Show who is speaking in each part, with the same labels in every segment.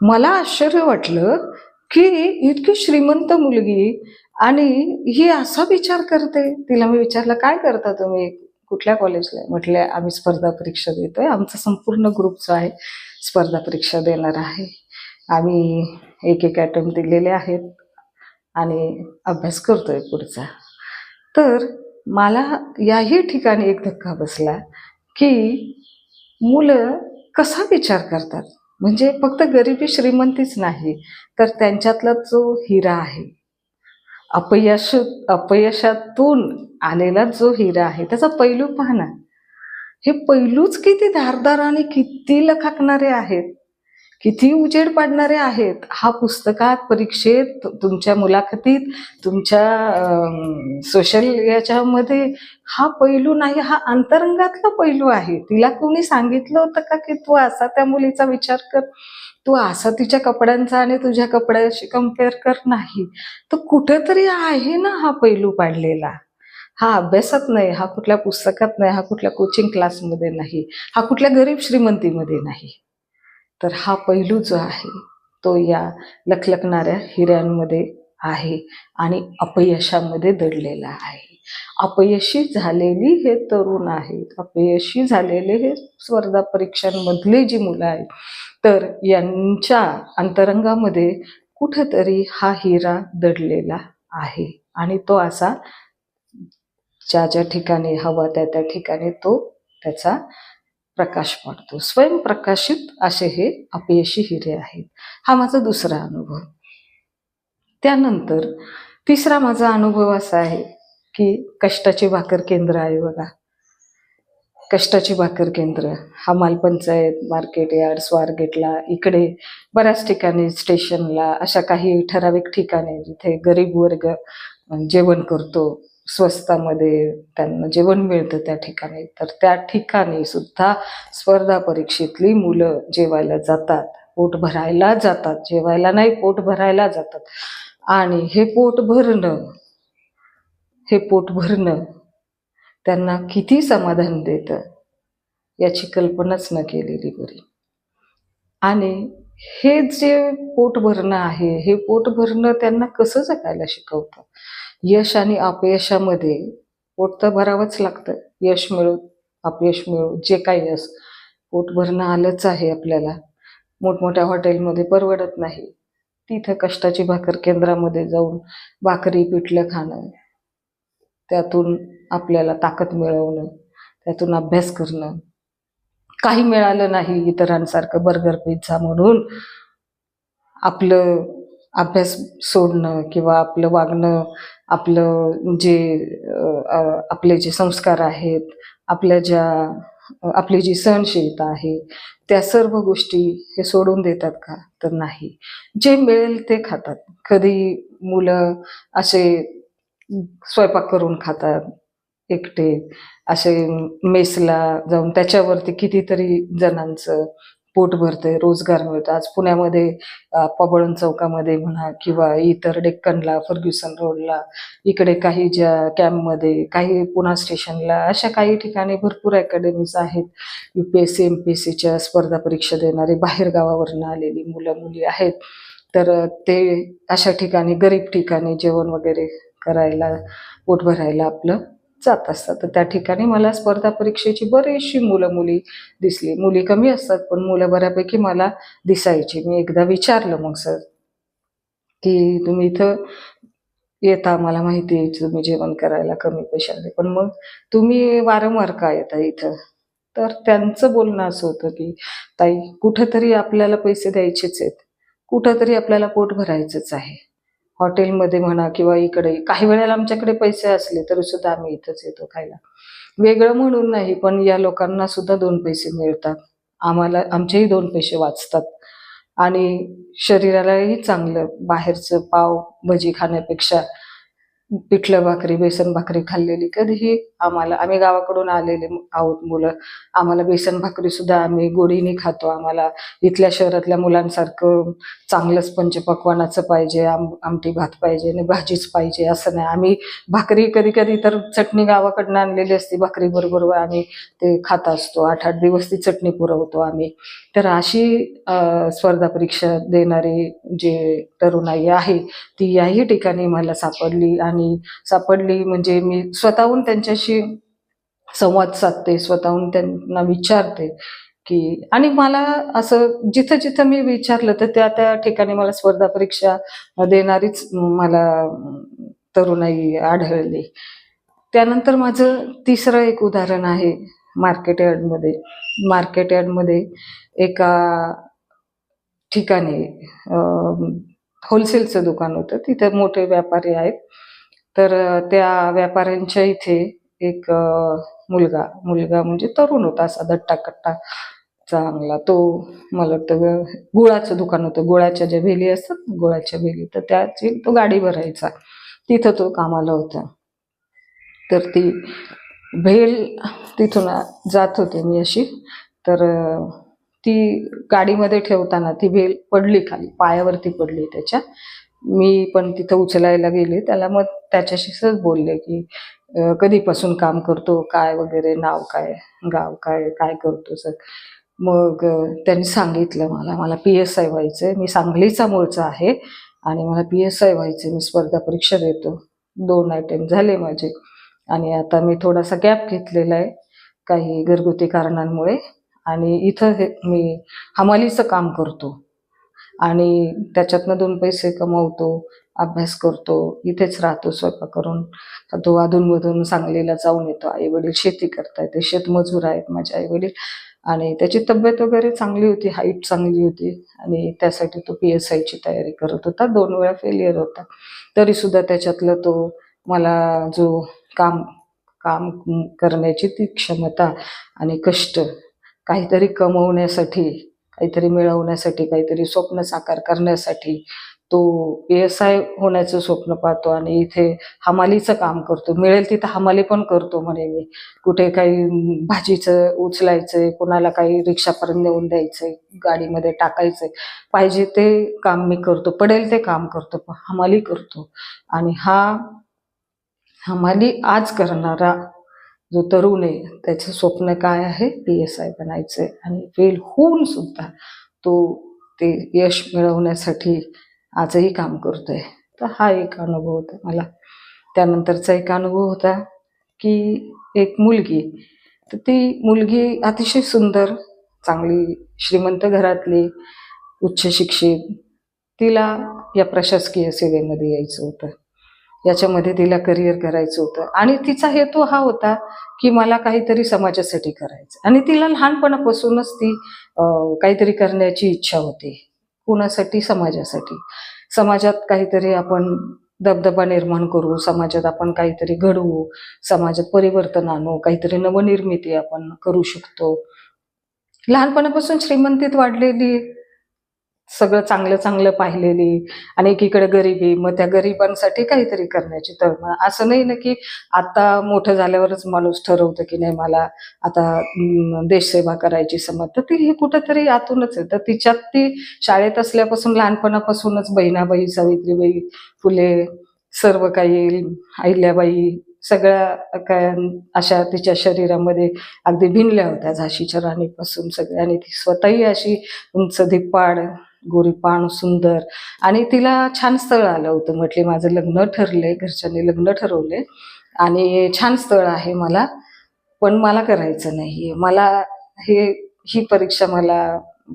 Speaker 1: मला आश्चर्य वाटलं की इतकी श्रीमंत मुलगी आणि ही असा विचार करते. तिला मी विचारलं काय करता तुम्ही? कुठल्या कॉलेजला म्हटले आम्ही स्पर्धा परीक्षा देतोय. आमचा संपूर्ण ग्रुप जो आहे स्पर्धा परीक्षा देणार आहे. आम्ही एक एक अटेम्प्ट दिलेले आहेत आणि अभ्यास करतोय पुढचा. तर मला याही ठिकाणी एक धक्का बसला की मुलं कसा विचार करतात? म्हणजे फक्त गरिबी श्रीमंतीच नाही तर त्यांच्यातला जो हिरा आहे अपयश अपयशातून आलेला जो हिरा आहे त्याचा पैलू पाहणं हे पैलूच किती धारदार आणि किती लखाकणारे आहेत. किती उजेड पाडणारे आहेत? हा पुस्तकात परीक्षेत तुमच्या मुलाखतीत तुमच्या सोशल याच्यामध्ये हा पैलू नाही हा अंतरंगातला पैलू आहे. तिला कोणी सांगितलं होतं का की तू असा त्या मुलीचा विचार कर? तू असा तिच्या कपड्यांचा आणि तुझ्या कपड्याशी कंपेअर कर नाही. तर कुठेतरी आहे ना हा पैलू पाडलेला. हा अभ्यासात नाही हा कुठल्या पुस्तकात नाही हा कुठल्या कोचिंग क्लासमध्ये नाही हा कुठल्या गरीब श्रीमंतीमध्ये नाही. तर हा पैलू जो आहे तो या लखलखणाऱ्या हिऱ्यांमध्ये आहे आणि अपयशामध्ये दडलेला आहे. अपयशी झालेली हे तरुण आहेत. अपयशी झालेले हे स्पर्धा परीक्षांमधली जी मुलं आहेत तर यांच्या अंतरंगामध्ये कुठंतरी हा हिरा दडलेला आहे आणि तो असा ज्या ज्या ठिकाणी हवा त्या त्या ठिकाणी तो त्याचा प्रकाश पडतो. स्वयंप्रकाशित असे हे अपयशी हिरे आहेत. हा माझा दुसरा अनुभव. त्यानंतर तिसरा माझा अनुभव असा आहे की कष्टाची भाकर केंद्र आहे बघा. कष्टाची भाकर केंद्र. हा मालपंचायत मार्केट यार्ड स्वारगेटला इकडे बऱ्याच ठिकाणी स्टेशनला अशा काही ठराविक ठिकाणी जिथे गरीब वर्ग जेवण करतो. स्वस्तामध्ये त्यांना जेवण मिळतं त्या ठिकाणी. तर त्या ठिकाणी सुद्धा स्पर्धा परीक्षेतली मुलं जेवायला जातात. पोट भरायला जातात. जेवायला नाही पोट भरायला जातात. आणि हे पोट भरणं हे पोट भरणं त्यांना किती समाधान देतं याची कल्पनाच न केलेली बरी. आणि हे जे पोट भरणं आहे हे पोट भरणं त्यांना कसं जगायला शिकवतं? यश आणि अपयशामध्ये पोट तर भरावंच लागतं. यश मिळू अपयश मिळू जे काही यश पोट भरणं आलंच आहे आपल्याला. मोठमोठ्या हॉटेलमध्ये परवडत नाही. तिथं कष्टाची भाकर केंद्रामध्ये जाऊन भाकरी पिठलं खाणं त्यातून आपल्याला ताकद मिळवणं त्यातून अभ्यास करणं. काही मिळालं नाही इतरांसारखं बर्गर पिझ्झा म्हणून आपलं अभ्यास सोडणं किंवा आपलं वागणं आपलं जे आपले जे संस्कार आहेत आपल्या ज्या आपली जी सहनशीलता आहे त्या सर्व गोष्टी हे सोडून देतात का? तर नाही. जे मिळेल ते खातात. कधी मुलं असे स्वयंपाक करून खातात एकटे असे मेसला जाऊन त्याच्यावरती कितीतरी जणांचं पोट भरते रोजगार मिळतो आज पुण्यामध्ये पबळण चौकामध्ये म्हणा किंवा इतर डेक्कनला फर्ग्युसन रोडला इकडे काही ज्या कॅम्पमध्ये काही पुणा स्टेशनला अशा काही ठिकाणी भरपूर अकॅडमीज आहेत. U P S C M P S सीच्या स्पर्धा परीक्षा देणारे बाहेर गावावरनं आलेली मुलं मुली आहेत. तर ते अशा ठिकाणी गरीब ठिकाणी जेवण वगैरे करायला पोट भरायला आपलं जात असतात. तर त्या ठिकाणी मला स्पर्धा परीक्षेची बरीचशी मुलं मुली दिसली. मुली कमी असतात पण मुलं बऱ्यापैकी मला दिसायची. मी एकदा विचारलं मग सर की तुम्ही इथं येता मला माहिती आहे तुम्ही जेवण करायला कमी पैशाने. पण मग तुम्ही वारंवार का येता इथं? तर त्यांचं बोलणं असं होतं की ताई कुठंतरी आपल्याला पैसे द्यायचेच आहेत. कुठंतरी आपल्याला पोट भरायचंच आहे. हॉटेलमध्ये म्हणा किंवा इकडे काही वेळेला आमच्याकडे पैसे असले तरी सुद्धा आम्ही इथंच येतो खायला. वेगळं म्हणून नाही पण या लोकांना सुद्धा दोन पैसे मिळतात. आम्हाला आमचेही दोन पैसे वाचतात. आणि शरीरालाही चांगलं बाहेरचं पाव भजी खाण्यापेक्षा पिठलं भाकरी बेसन भाकरी खाल्लेली कधीही आम्हाला आम्ही गावाकडून आलेले आहोत मुलं. आम्हाला बेसन भाकरी सुद्धा आम्ही गोडीने खातो. आम्हाला इथल्या शहरातल्या मुलांसारखं चांगलंच पंचपक्वानाचं पाहिजे आम आमटी भात पाहिजे आणि भाजीच पाहिजे असं नाही. आम्ही भाकरी कधी कधी तर चटणी गावाकडनं आणलेली असते भाकरी बरोबर आम्ही ते खात असतो. आठ आठ दिवस ती चटणी पुरवतो आम्ही. तर अशी स्पर्धा परीक्षा देणारी जे तरुणाई आहे ती याही ठिकाणी मला सापडली आणि सापडली म्हणजे मी स्वतःहून त्यांच्याशी संवाद साधते स्वतःहून त्यांना विचारते की आणि मला असं जिथं जिथं मी विचारलं तर त्या त्या ठिकाणी मला स्पर्धा परीक्षा देणारीच मला तरुणाई आढळली. त्यानंतर माझं तिसरं एक उदाहरण आहे मार्केट यार्डमध्ये. मार्केट यार्डमध्ये एका ठिकाणी होलसेलचं दुकान होतं. तिथे मोठे व्यापारी आहेत. तर त्या व्यापाऱ्यांच्या इथे एक मुलगा मुलगा म्हणजे तरुण होता असा दट्टा कट्टा चांगला. तो मला वाटतं गुळाचं दुकान होतं. गुळाच्या ज्या भेली असतात गुळाच्या भेली तर त्याची तो गाडी भरायचा. तिथं तो कामाला होता. तर ती भेल तिथून जात होते मी अशी. तर ती गाडीमध्ये ठेवताना ती भेल पडली खाली पायावरती पडली त्याच्या. मी पण तिथं उचलायला गेले. त्याला मग त्याच्याशी सहज बोलले की कधीपासून काम करतो काय वगैरे नाव काय गाव काय काय करतो सर? मग त्यांनी सांगितलं मला मला पी एस आय व्हायचं आहे मी सांगलीचा मूळचा आहे आणि मला पी एस आय व्हायचे मी स्पर्धा परीक्षा देतो. दोन आयटम झाले माझे. आणि आता मी थोडासा गॅप घेतलेला आहे काही घरगुती कारणांमुळे. आणि इथं हे मी हमालीचं काम करतो. आणि त्याच्यातनं दोन पैसे कमवतो अभ्यास करतो इथेच राहतो स्वयंपाक करून. तो अधूनमधून सांगलीला जाऊन येतो. आई वडील शेती करतायत ते शेतमजूर आहेत माझे आई वडील आणि त्याची तब्येत वगैरे चांगली होती हाईट चांगली होती. आणि त्यासाठी तो पी एस आयची तयारी करत होता. दोन वेळा फेलियर होता. तरी सुद्धा त्याच्यातलं तो मला जो काम काम करण्याची ती क्षमता आणि कष्ट काहीतरी कमवण्यासाठी काहीतरी मिळवण्यासाठी काहीतरी स्वप्न साकार करण्यासाठी तो पी एस आय होण्याचं स्वप्न पाहतो आणि इथे हमालीचं काम करतो. मिळेल तिथं हमाली पण करतो म्हणे मी. कुठे काही भाजीचं उचलायचंय कोणाला काही रिक्षापर्यंत नेऊन द्यायचंय गाडीमध्ये टाकायचंय पाहिजे ते काम मी करतो. पडेल ते काम करतो हमाली करतो. आणि हा हमाली आज करणारा जो तरुण आहे त्याचं स्वप्न काय आहे? पी एस आय बनायचंय. आणि फेल होऊन सुद्धा तो ते यश मिळवण्यासाठी आजही काम करतोय. तर हा एक अनुभव होता मला. त्यानंतरचा एक अनुभव होता की एक मुलगी तर ती मुलगी अतिशय सुंदर चांगली श्रीमंत घरातली उच्च शिक्षित. तिला या प्रशासकीय सेवेमध्ये यायचं होतं. याच्यामध्ये तिला करिअर करायचं होतं. आणि तिचा हेतू हा होता की मला काहीतरी समाजासाठी करायचं. आणि तिला लहानपणापासूनच ती काहीतरी करण्याची इच्छा होती. कुणासाठी? समाजासाठी. समाजात काहीतरी आपण दबदबा निर्माण करू समाजात आपण काहीतरी घडवू समाजात परिवर्तन आणू काहीतरी नवनिर्मिती आपण करू शकतो. लहानपणापासून श्रीमंतीत वाढलेली सगळं चांगलं चांगलं पाहिलेली आणि एकीकडे गरिबी मग त्या गरिबांसाठी काहीतरी करण्याची तळमळ. असं नाही ना की आता मोठं झाल्यावरच माणूस ठरवतं की नाही मला आता देशसेवा करायची समज. तर ती हे कुठंतरी आतूनच आहे. तर तिच्यात ती शाळेत असल्यापासून लहानपणापासूनच बहिणाबाई सावित्रीबाई फुले सर्व काही अहिल्याबाई सगळ्या काय अशा तिच्या शरीरामध्ये अगदी भिनल्या होत्या झाशीच्या राणीपासून सगळ्या. आणि ती स्वतःही अशी उंच धिप्पाड गोरीपाण सुंदर. आणि तिला छान स्थळ आलं होतं. म्हटले माझं लग्न ठरले घरच्यांनी लग्न ठरवले आणि छान स्थळ आहे मला पण मला करायचं नाही मला हे ही परीक्षा मला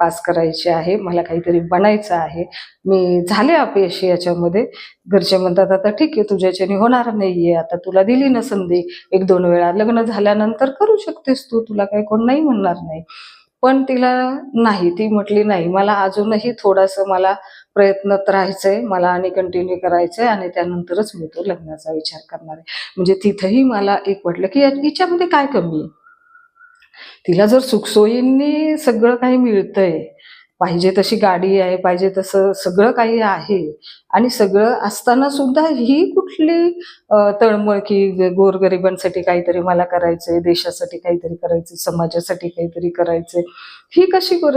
Speaker 1: पास करायची आहे. मला काहीतरी बनायचं आहे. मी झाले अपयशी याच्यामध्ये. घरचे म्हणतात आता ठीक आहे तुझ्याच्याने होणार नाहीये. आता तुला दिली ना संधी. एक दोन वेळा लग्न झाल्यानंतर करू शकतेस तू. तुला काही कोण नाही म्हणणार नाही. पण तिला नाही ती म्हटली नाही मला अजूनही थोडंसं मला प्रयत्नात राहायचंय मला आणि कंटिन्यू करायचंय आणि त्यानंतरच मी तो लग्नाचा विचार करणार आहे. म्हणजे तिथंही मला एक वाटलं की या- हिच्यामध्ये काय कमी आहे? तिला जर सुखसोयींनी सगळं काही मिळतंय पाहिजे तशी गाडी आहे पाहिजे तसं सगळं काही आहे. आणि सगळं असताना सुद्धा ही कुठली तळमळ की गोरगरिबांसाठी काहीतरी मला करायचंय देशासाठी काहीतरी करायचंय समाजासाठी काहीतरी करायचंय ही कशी कर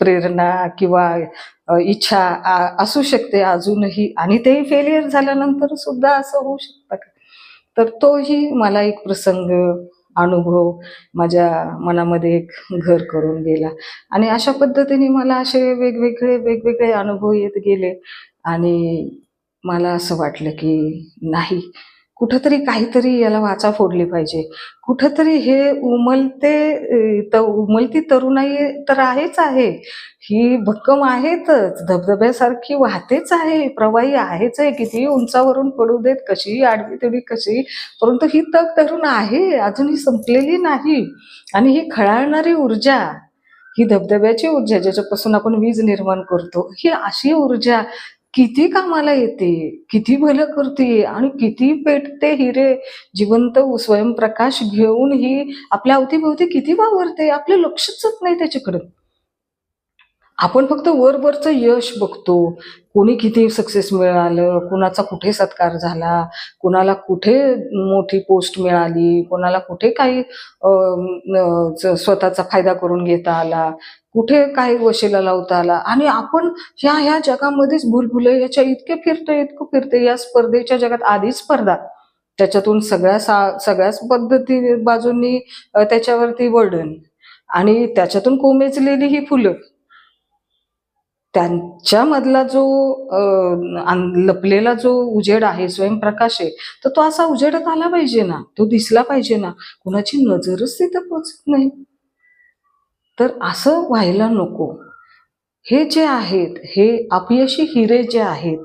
Speaker 1: प्रेरणा किंवा इच्छा असू शकते अजूनही आणि तेही फेलियर झाल्यानंतर सुद्धा असं होऊ शकतं का? तर तोही मला एक प्रसंग अनुभव माझ्या मनामध्ये एक घर करून गेला. आणि अशा पद्धतीने मला असे वेगवेगळे वेगवेगळे अनुभव येत गेले. आणि मला असं वाटलं की नाही कुठंतरी काहीतरी याला वाचा फोडली पाहिजे. कुठंतरी हे उमलते तर उमलती तरुणाई तर आहेच आहे. ही भक्कम आहेतच. धबधब्यासारखी वाहतेच आहे. प्रवाही आहेच आहे. कितीही उंचावरून पडू देत कशी आडवी तेवढी कशी. परंतु ही तग तरुण आहे. अजून ही संपलेली नाही. आणि ही खळाळणारी ऊर्जा ही धबधब्याची ऊर्जा ज्याच्यापासून आपण वीज निर्माण करतो ही अशी ऊर्जा किती कामाला येते किती भलं करते आणि किती पेटते हिरे. जिवंत स्वयंप्रकाश घेऊन ही आपल्या अवतीभोवती किती वावरते आपलं लक्षच नाही त्याच्याकडं. आपण फक्त वरवरचं यश बघतो. कोणी किती सक्सेस मिळालं कुणाचा कुठे सत्कार झाला कुणाला कुठे मोठी पोस्ट मिळाली कोणाला कुठे काही स्वतःचा फायदा करून घेता आला कुठे काही वशेला लावता आला. आणि आपण ह्या ह्या जगामध्येच भुलभुले याच्या इतके फिरतोय इतकं फिरतोय या स्पर्धेच्या जगात आधी स्पर्धा. त्याच्यातून सगळ्या सा सगळ्याच पद्धती बाजूंनी त्याच्यावरती वर्डन आणि त्याच्यातून कोमेजलेली ही फुलं. त्यांच्यामधला जो लपलेला जो उजेड आहे स्वयंप्रकाश आहे तर तो असा उजेडत आला पाहिजे ना? तो दिसला पाहिजे ना? कुणाची नजरच तिथं पोचत नाही. तर असं व्हायला नको. हे जे आहेत हे अपयशी हिरे जे आहेत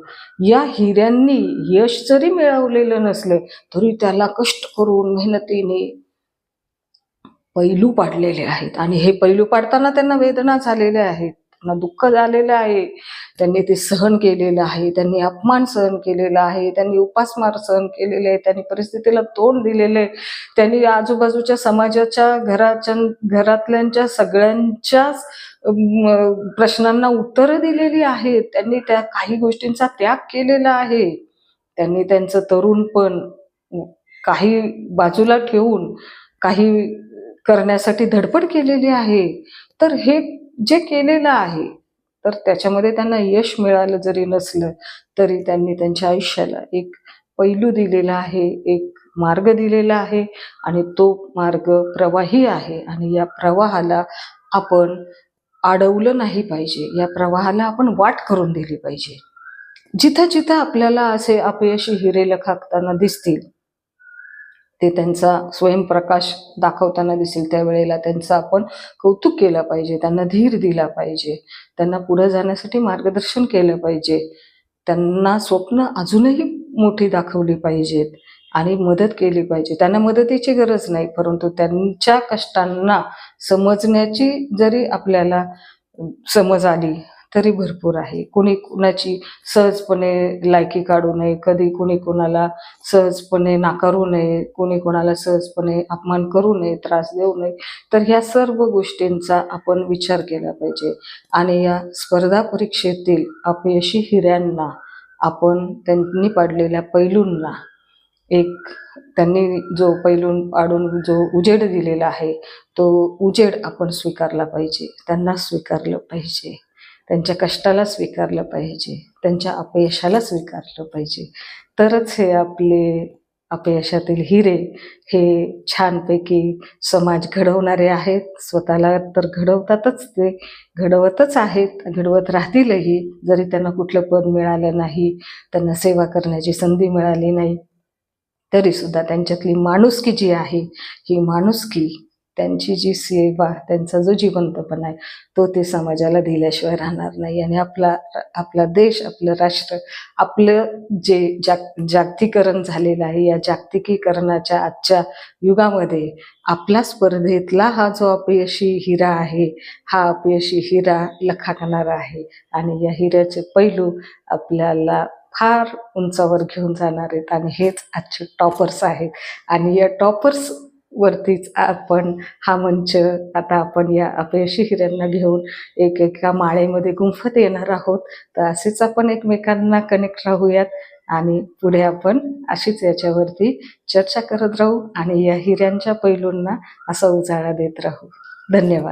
Speaker 1: या हिऱ्यांनी यश जरी मिळवलेलं नसलं तरी त्याला कष्ट करून मेहनतीने पैलू पाडलेले आहेत. आणि हे पैलू पाडताना त्यांना वेदना झालेल्या आहेत. त्यांना दुःख झालेलं आहे. त्यांनी ते सहन केलेलं आहे. त्यांनी अपमान सहन केलेला आहे. त्यांनी उपासमार सहन केलेले आहे. त्यांनी परिस्थितीला तोंड दिलेलं आहे. त्यांनी आजूबाजूच्या समाजाच्या घराच्या घरातल्यांच्या सगळ्यांच्याच प्रश्नांना उत्तरं दिलेली आहेत. त्यांनी त्या काही गोष्टींचा त्याग केलेला आहे. त्यांनी त्यांचं तरुणपण काही बाजूला ठेवून काही करण्यासाठी धडपड केलेली आहे. तर हे जे केलेलं आहे तर त्याच्यामध्ये त्यांना यश मिळालं जरी नसलं तरी त्यांनी त्यांच्या आयुष्याला एक पैलू दिलेला आहे एक मार्ग दिलेला आहे आणि तो मार्ग प्रवाही आहे आणि या प्रवाहाला आपण अडवलं नाही पाहिजे. या प्रवाहाला आपण वाट करून दिली पाहिजे. जिथं जिथं आपल्याला असे अपयशी हिरे लखाकताना दिसतील ते त्यांचा स्वयंप्रकाश दाखवताना दिसेल. त्यावेळेला त्यांचं आपण कौतुक केलं पाहिजे. त्यांना धीर दिला पाहिजे. त्यांना पुढे जाण्यासाठी मार्गदर्शन केलं पाहिजे. त्यांना स्वप्न अजूनही मोठी दाखवली पाहिजेत आणि मदत केली पाहिजे. त्यांना मदतीची गरज नाही परंतु त्यांच्या कष्टांना समजण्याची जरी आपल्याला समज आली तरी भरपूर आहे. कोणी कुणाची सहजपणे लायकी काढू नये कधी कोणी कोणाला सहजपणे नाकारू नये कोणी कोणाला सहजपणे अपमान करू नये त्रास देऊ नये तर ह्या सर्व गोष्टींचा आपण विचार केला पाहिजे. आणि या स्पर्धा परीक्षेतील अपयशी हिऱ्यांना आपण त्यांनी पाडलेल्या पैलूंना एक त्यांनी जो पैलून पाडून जो उजेड दिलेला आहे तो उजेड आपण स्वीकारला पाहिजे त्यांना स्वीकारलं पाहिजे. त्यांच्या कष्टाला स्वीकारलं पाहिजे त्यांच्या अपयशाला स्वीकारलं पाहिजे. तरच हे आपले अपयशातील हिरे हे छानपैकी समाज घडवणारे आहेत. स्वतःला तर घडवतातच ते घडवतच आहेत घडवत राहतीलही. जरी त्यांना कुठलं पद मिळालं नाही त्यांना सेवा करण्याची संधी मिळाली नाही तरीसुद्धा त्यांच्यातली माणुसकी जी आहे ही माणुसकी त्यांची जी सेवा त्यांचा जो जिवंतपणा आहे तो ते समाजाला दिल्याशिवाय राहणार नाही. आणि आपला आपला देश आपलं राष्ट्र आपलं जे जाग जागतिकरण झालेलं आहे या जागतिकीकरणाच्या आजच्या युगामध्ये आपला स्पर्धेतला हा जो अपयशी हिरा आहे हा अपयशी हिरा लखाकणारा आहे. आणि या हिऱ्याचे पैलू आपल्याला फार उंचावर घेऊन जाणार आहेत. आणि हेच आजचे टॉपर्स आहेत. आणि या टॉपर्स वरतीच आपण हा मंच आता आपण या अपयशी हिऱ्यांना घेऊन एक एका माळेमध्ये गुंफत येणार आहोत. तर असेच आपण एकमेकांना कनेक्ट राहूयात आणि पुढे आपण अशीच याच्यावरती चर्चा करत राहू आणि या हिऱ्यांच्या पैलूंना असा उजाळा देत राहू. धन्यवाद.